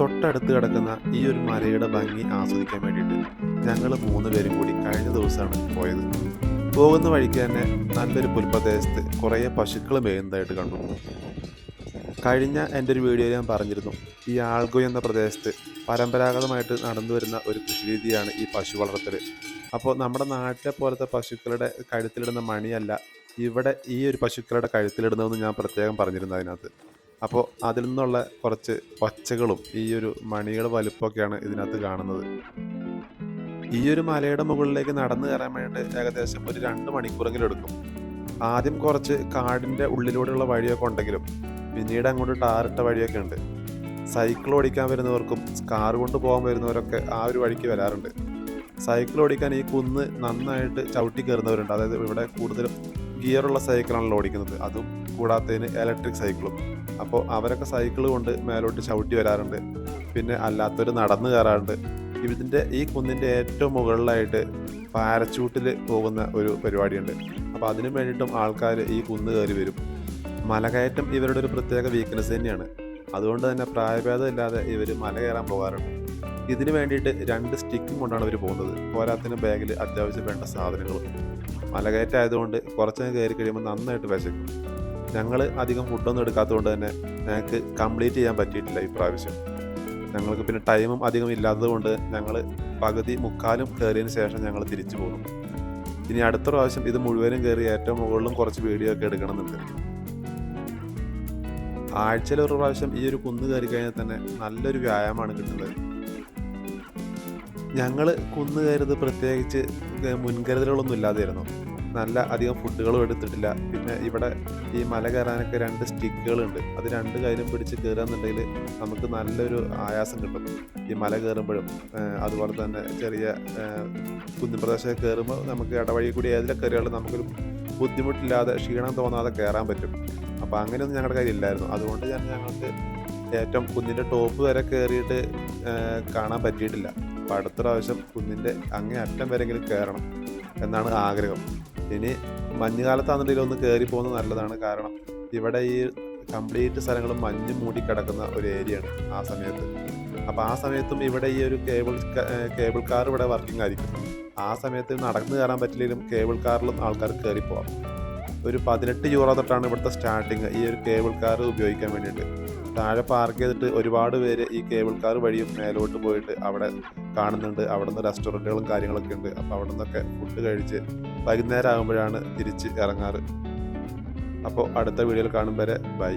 തൊട്ടടുത്ത് കിടക്കുന്ന ഈ ഒരു മലയുടെ ഭംഗി ആസ്വദിക്കാൻ വേണ്ടിയിട്ട് ഞങ്ങൾ മൂന്ന് പേരും കൂടി കഴിഞ്ഞ ദിവസമാണ് പോയത്. പോകുന്ന വഴിക്ക് തന്നെ നല്ലൊരു പുൽപ്രദേശത്ത് കുറേ പശുക്കൾ മേയുന്നതായിട്ട് കണ്ടു. കഴിഞ്ഞ എന്റെ ഒരു വീഡിയോയിൽ ഞാൻ പറഞ്ഞിരുന്നു ഈ ആൾഗു എന്ന പ്രദേശത്ത് പരമ്പരാഗതമായിട്ട് നടന്നു വരുന്ന ഒരു കൃഷി രീതിയാണ് ഈ പശു വളർത്തൽ അപ്പോൾ നമ്മുടെ നാട്ടിലെ പോലത്തെ പശുക്കളുടെ കഴുത്തിലിടുന്ന മണിയല്ല ഇവിടെ ഈ ഒരു പശുക്കളുടെ കഴുത്തിലിടുന്നതെന്ന് ഞാൻ പ്രത്യേകം പറഞ്ഞിരുന്നു അതിനകത്ത്. അപ്പോൾ അതിൽ നിന്നുള്ള കുറച്ച് ഒച്ചകളും ഈ ഒരു മണിയുടെ വലുപ്പമൊക്കെയാണ് ഇതിനകത്ത് കാണുന്നത്. ഈ ഒരു മലയുടെ മുകളിലേക്ക് നടന്നു കയറാൻ വേണ്ടി ഏകദേശം ഒരു രണ്ട് മണിക്കൂറെങ്കിലും എടുക്കും. ആദ്യം കുറച്ച് കാടിന്റെ ഉള്ളിലൂടെയുള്ള വഴിയൊക്കെ ഉണ്ടെങ്കിലും പിന്നീട് അങ്ങോട്ട് ടാറിട്ട വഴിയൊക്കെ ഉണ്ട്. സൈക്കിൾ ഓടിക്കാൻ വരുന്നവർക്കും കാർ കൊണ്ട് പോകാൻ വരുന്നവരൊക്കെ ആ ഒരു വഴിക്ക് വരാറുണ്ട്. സൈക്കിൾ ഓടിക്കാൻ ഈ കുന്ന് നന്നായിട്ട് ചവിട്ടി കയറുന്നവരുണ്ട്. അതായത് ഇവിടെ കൂടുതലും ഗിയറുള്ള സൈക്കിളാണല്ലോ ഓടിക്കുന്നത്. അതും കൂടാത്തതിന് ഇലക്ട്രിക് സൈക്കിളും അപ്പോൾ അവരൊക്കെ സൈക്കിൾ കൊണ്ട് മേലോട്ട് ചവിട്ടി വരാറുണ്ട്. പിന്നെ അല്ലാത്തവർ നടന്നു കയറാറുണ്ട്. ഇതിന്റെ ഈ കുന്നിന്റെ ഏറ്റവും മുകളിലായിട്ട് പാരച്ചൂട്ടിൽ പോകുന്ന ഒരു പരിപാടിയുണ്ട്. അപ്പോൾ അതിനു വേണ്ടിയിട്ടും ആൾക്കാർ ഈ കുന്ന് കയറി വരും. മലകയറ്റം ഇവരുടെ ഒരു പ്രത്യേക വീക്ക്നെസ് തന്നെയാണ്. അതുകൊണ്ട് തന്നെ പ്രായഭേദമില്ലാതെ ഇവർ മല കയറാൻ പോകാറുണ്ട്. ഇതിന് വേണ്ടിയിട്ട് രണ്ട് സ്റ്റിക്കും കൊണ്ടാണ് ഇവർ പോകുന്നത്. പോരാത്തിന് ബാഗിൽ അത്യാവശ്യം വേണ്ട സാധനങ്ങളും. മലകയറ്റം ആയതുകൊണ്ട് കുറച്ചങ്ങ് കയറി കഴിയുമ്പോൾ നന്നായിട്ട് വിശക്കും. ഞങ്ങൾ അധികം ഫുഡൊന്നും എടുക്കാത്തതുകൊണ്ട് തന്നെ ഞങ്ങൾക്ക് കംപ്ലീറ്റ് ചെയ്യാൻ പറ്റിയിട്ടില്ല ഈ പ്രാവശ്യം. ഞങ്ങൾക്ക് പിന്നെ ടൈമും അധികം ഇല്ലാത്തത് കൊണ്ട് ഞങ്ങൾ പകുതി മുക്കാലും കയറിയതിന് ശേഷം ഞങ്ങൾ തിരിച്ചു പോകും ഇനി അടുത്ത പ്രാവശ്യം ഇത് മുഴുവനും കയറി ഏറ്റവും മുകളിലും കുറച്ച് വീഡിയോ ഒക്കെ എടുക്കണമെന്നുണ്ട്. ആഴ്ചയിൽ ഒരു പ്രാവശ്യം ഈ ഒരു കുന്ന് കയറി കഴിഞ്ഞാൽ തന്നെ നല്ലൊരു വ്യായാമമാണ് കിട്ടുന്നത്. ഞങ്ങൾ കുന്ന് കയറുന്നത് പ്രത്യേകിച്ച് മുൻകരുതലുകളൊന്നും ഇല്ലാതെയായിരുന്നു. നല്ല അധികം ഫുഡുകളും എടുത്തിട്ടില്ല. പിന്നെ ഇവിടെ ഈ മല കയറാനൊക്കെ രണ്ട് സ്റ്റിക്കുകളുണ്ട്. അത് രണ്ട് കയ്യിലും പിടിച്ച് കയറുകയെന്നുണ്ടെങ്കിൽ നമുക്ക് നല്ലൊരു ആയാസം കിട്ടും. ഈ മല കയറുമ്പോഴും അതുപോലെ തന്നെ ചെറിയ ഏഹ് പ്രദേശമൊക്കെ കയറുമ്പോൾ നമുക്ക് ഇടവഴി കൂടി ഏതിലൊക്കെ കയറിയാലും നമുക്കൊരു ബുദ്ധിമുട്ടില്ലാതെ ക്ഷീണം തോന്നാതെ കയറാൻ പറ്റും. അപ്പോൾ അങ്ങനെയൊന്നും ഞങ്ങളുടെ കയ്യിൽ ഇല്ലായിരുന്നു. അതുകൊണ്ട് തന്നെ ഞങ്ങൾക്ക് ഏറ്റവും കുന്നിന്റെ ടോപ്പ് വരെ കയറിയിട്ട് കാണാൻ പറ്റിയിട്ടില്ല. അപ്പോൾ അടുത്ത പ്രാവശ്യം കുന്നിന്റെ അങ്ങേ അറ്റം വരെങ്കിലും കയറണം എന്നാണ് ആഗ്രഹം. ഇനി മഞ്ഞുകാലത്താണെന്നുണ്ടെങ്കിൽ ഒന്ന് കയറി പോകുന്നത് നല്ലതാണ്. കാരണം ഇവിടെ ഈ കംപ്ലീറ്റ് സ്ഥലങ്ങളും മഞ്ഞ് മൂടി കിടക്കുന്ന ഒരു ഏരിയയാണ് ആ സമയത്ത്. അപ്പോൾ ആ സമയത്തും ഇവിടെ ഈ ഒരു കേബിൾ കേബിൾ കാർ ഇവിടെ വർക്കിംഗ് ആയിരിക്കും. ആ സമയത്ത് നടന്നു കയറാൻ പറ്റില്ലെങ്കിലും കേബിൾ കാറിലും ആൾക്കാർ കയറി പോകാം ഒരു പതിനെട്ട് യൂറോ തൊട്ടാണ് ഇവിടുത്തെ സ്റ്റാർട്ടിങ് ഈ ഒരു കേബിൾ കാർ ഉപയോഗിക്കാൻ വേണ്ടിയിട്ട്. താഴെ പാർക്ക് ചെയ്തിട്ട് ഒരുപാട് പേര് ഈ കേബിൾ കാർ വഴിയും മേലോട്ട് പോയിട്ട് അവിടെ കാണുന്നുണ്ട്. അവിടെ നിന്ന് റെസ്റ്റോറന്റുകളും കാര്യങ്ങളൊക്കെ ഉണ്ട്. അപ്പോൾ അവിടെ നിന്നൊക്കെ ഫുഡ് കഴിച്ച് വൈകുന്നേരം ആകുമ്പോഴാണ് തിരിച്ച് ഇറങ്ങാറ്. അപ്പോൾ അടുത്ത വീഡിയോയിൽ കാണും വരെ. ബൈ.